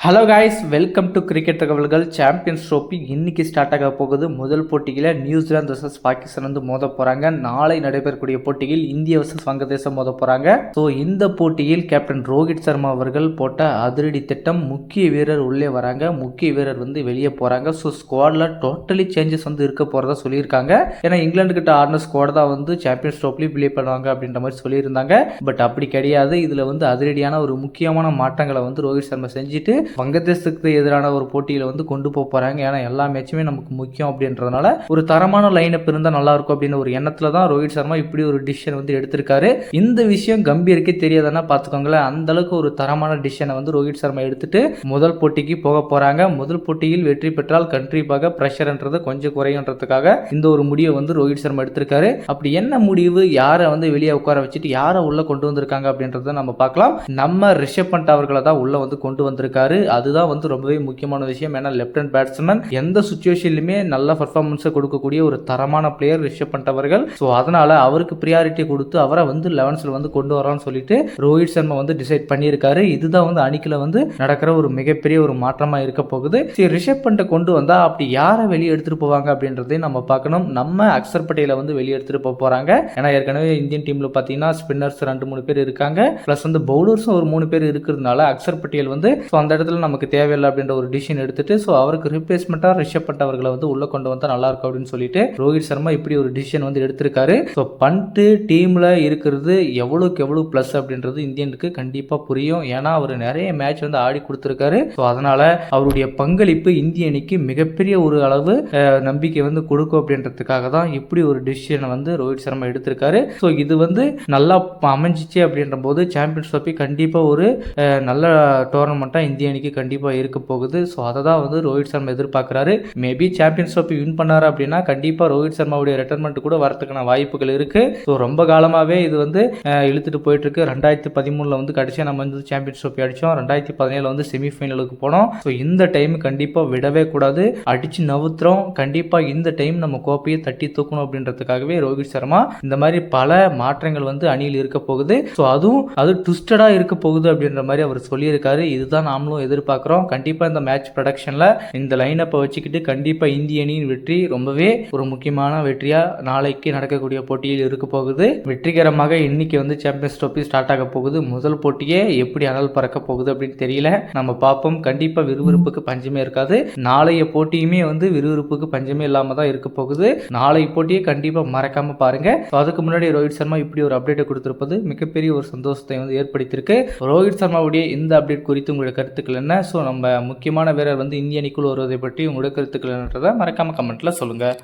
Hello guys welcome to cricket தகவல்கள் champions trophy இன்னைக்கு start ஆக போகுது. முதல் போட்டியில் நியூசிலாந்து வர்சஸ் பாகிஸ்தான் வந்து மோத போகிறாங்க நாளை நடைபெறக்கூடிய போட்டியில் இந்திய வர்சஸ் வங்கதேசம் மோத போகிறாங்க ஸோ இந்த போட்டியில் கேப்டன் ரோஹித் சர்மா அவர்கள் போட்ட அதிரடி திட்டம் முக்கிய வீரர் உள்ளே வராங்க. முக்கிய வீரர் வந்து வெளியே போகிறாங்க ஸோ ஸ்குவாடில் டோட்டலி சேஞ்சஸ் வந்து இருக்க போகிறதா சொல்லியிருக்காங்க. ஏன்னா இங்கிலாந்து கிட்ட ஆடின ஸ்குவாட் தான் வந்து சாம்பியன்ஸ் ட்ரோஃபிலையும் பிளே பண்ணுவாங்க அப்படின்ற மாதிரி சொல்லியிருந்தாங்க. பட் அப்படி கிடையாது. இதில் வந்து அதிரடியான ஒரு முக்கியமான மாற்றங்களை வந்து ரோஹித் சர்மா செஞ்சுட்டு வங்கதேசத்துக்கு எதிரான ஒரு போட்டியில் வந்து கொண்டு போக போகிறாங்க ஏன்னா எல்லா மேட்சுமே நமக்கு முக்கியம் அப்படின்றதுனால ஒரு தரமான லைனப் இருந்தால் நல்லா இருக்கும் அப்படின்னு ஒரு எண்ணத்தில் தான் ரோஹித் சர்மா இப்படி ஒரு டிசிஷன் வந்து எடுத்திருக்காரு. இந்த விஷயம் கம்பீருக்கே தெரியாதுன்னா பார்த்துக்கோங்களேன். அந்த அளவுக்கு ஒரு தரமான டிசிஷனை வந்து ரோஹித் சர்மா எடுத்துட்டு முதல் போட்டிக்கு போக போகிறாங்க முதல் போட்டியில் வெற்றி பெற்றால் கண்ட்ரிப்பாக ப்ரெஷர்ன்றது கொஞ்சம் குறையுன்றதுக்காக இந்த ஒரு முடிவை வந்து ரோஹித் சர்மா எடுத்திருக்காரு. அப்படி என்ன முடிவு? யாரை வந்து வெளியே உட்கார வச்சுட்டு யாரை உள்ள கொண்டு வந்திருக்காங்க அப்படின்றத நம்ம பார்க்கலாம். நம்ம ரிஷப் பண்ட் அவர்களை தான் உள்ள வந்து கொண்டு வந்திருக்காரு. அதுதான் வந்து ரொம்பவே முக்கியமான விஷயம். ஏன்னா லெஃப்ட் ஹேண்ட் பேட்ஸ்மேன் எந்த சுச்சுவேஷன்லையுமே நல்ல பர்ஃபார்மன்ஸை கொடுக்கக்கூடிய ஒரு தரமான பிளேயர் ரிஷப் பண்ட் அவர்கள். ஸோ அதனால அவருக்கு ப்ரியாரிட்டி கொடுத்து அவரை வந்து லெவன்ஸில் வந்து கொண்டு வரான்னு சொல்லிட்டு ரோஹித் சர்மா வந்து டிசைட் பண்ணியிருக்காரு. இதுதான் வந்து அணிக்கில் வந்து நடக்கிற ஒரு மிகப்பெரிய ஒரு மாற்றமாக இருக்க போகுது. சரி ரிஷப் பண்ட்டை கொண்டு வந்தால் அப்படி யாரை வெளியே எடுத்துகிட்டு போவாங்க அப்படின்றதையும் நம்ம பார்க்கணும். நம்ம அக்சர் பட்டேலை வந்து வெளியே எடுத்துகிட்டு போக போகிறாங்க ஏன்னா ஏற்கனவே இந்தியன் டீமில் பார்த்தீங்கன்னா ஸ்பின்னர்ஸ் ரெண்டு மூணு பேர் இருக்காங்க. ப்ளஸ் வந்து பவுலர்ஸும் ஒரு மூணு பேர் இருக்கிறதுனால அக்சர் பட்டேல் வந்து ஸோ அந்த இடத்துல நமக்கு தேவையில்லை அப்படின்ற ஒரு டிசிஷன் எடுத்துட்டு ஸோ அவருக்கு ரிப்ளேஸ்மெண்ட்டாக ரிஷப் பண்ட் அவர்களை வந்து உள்ளே கொண்டு வந்தால் நல்லா இருக்கும் அப்படின்னு சொல்லிட்டு ரோஹித் சர்மா இப்படி ஒரு டிசிஷன் வந்து எடுத்திருக்காரு. ஸோ பண்ட்டு டீமில் இருக்கிறது எவ்வளோக்கு எவ்வளோ ப்ளஸ் அப்படின்றது இந்தியனுக்கு கண்டிப்பாக புரியும். ஏன்னா அவர் நிறைய மேட்ச் வந்து ஆடி கொடுத்துருக்காரு. ஸோ அதனால் அவருடைய பங்களிப்பு இந்திய அணிக்கு மிகப்பெரிய ஒரு அளவு நம்பிக்கை வந்து கொடுக்கும் அப்படின்றதுக்காக தான் இப்படி ஒரு டிசிஷனை வந்து ரோஹித் சர்மா எடுத்திருக்காரு. ஸோ இது வந்து நல்லா அமைஞ்சிச்சு அப்படின்ற போது சாம்பியன்ஸ் ட்ரோஃபி கண்டிப்பாக ஒரு நல்ல டோர்னமெண்ட்டாக இந்திய அணி அணிக்கு கண்டிப்பாக இருக்க போகுது. ஸோ அதை தான் வந்து ரோஹித் சர்மா எதிர்பார்க்குறாரு. மேபி சாம்பியன்ஸ் ட்ரோஃபி வின் பண்ணார் அப்படின்னா கண்டிப்பாக ரோஹித் சர்மாவுடைய ரிட்டர்மெண்ட் கூட வரதுக்கான வாய்ப்புகள் இருக்குது ஸோ ரொம்ப காலமாகவே இது வந்து இழுத்துட்டு போயிட்டுருக்கு. ரெண்டாயிரத்தி பதிமூணில் வந்து கடைசியாக நம்ம வந்து சாம்பியன்ஸ் ட்ரோஃபி அடித்தோம் ரெண்டாயிரத்தி பதினேழில் வந்து செமிஃபைனலுக்கு போனோம். ஸோ இந்த டைம் கண்டிப்பாக விடவே கூடாது. அடித்து நவுத்துறோம். கண்டிப்பாக இந்த டைம் நம்ம கோப்பையை தட்டி தூக்கணும் அப்படின்றதுக்காகவே ரோஹித் சர்மா இந்த மாதிரி பல மாற்றங்கள் வந்து அணியில் இருக்க போகுது. ஸோ அதுவும் அது ட்விஸ்டடாக இருக்க போகுது அப்படின்ற மாதிரி அவர் சொல்லியிருக்காரு. இதுதான் நாமளும் எதிர்பார்க்குறோம். கண்டிப்பாக இந்த மேட்ச் ப்ரொடக்ஷனில் இந்த லைனப்பை வச்சுக்கிட்டு கண்டிப்பாக இந்திய அணியின் வெற்றி ரொம்பவே ஒரு முக்கியமான வெற்றியாக நாளைக்கு நடக்கக்கூடிய போட்டியில் இருக்க போகுது. வெற்றிகரமாக இன்னைக்கு வந்து சாம்பியன்ஸ் ட்ரோஃபி ஸ்டார்ட் ஆக போகுது. முதல் போட்டியே எப்படி அனல் பறக்க போகுது அப்படின்னு தெரியல. நம்ம பார்ப்போம். கண்டிப்பாக விறுவிறுப்புக்கு பஞ்சமே இருக்காது. நாளைய போட்டியுமே வந்து விறுவிறுப்புக்கு பஞ்சமே இல்லாமல் தான் இருக்க போகுது. நாளை போட்டியை கண்டிப்பாக மறக்காமல் பாருங்கள் அதுக்கு முன்னாடி ரோஹித் சர்மா இப்படி ஒரு அப்டேட்டை கொடுத்துருப்பது மிகப்பெரிய ஒரு சந்தோஷத்தை வந்து ஏற்படுத்தியிருக்கு. ரோஹித் சர்மாவுடைய இந்த அப்டேட் குறித்து உங்களுடைய கருத்துக்களை என்ன? ஸோ நம்ம முக்கியமான வீரர் வந்து இந்திய அணிக்குள் வருவதை பற்றி உங்களோட கருத்துக்கள் என்னன்றதை மறக்காமல் கமெண்ட்டில் சொல்லுங்கள்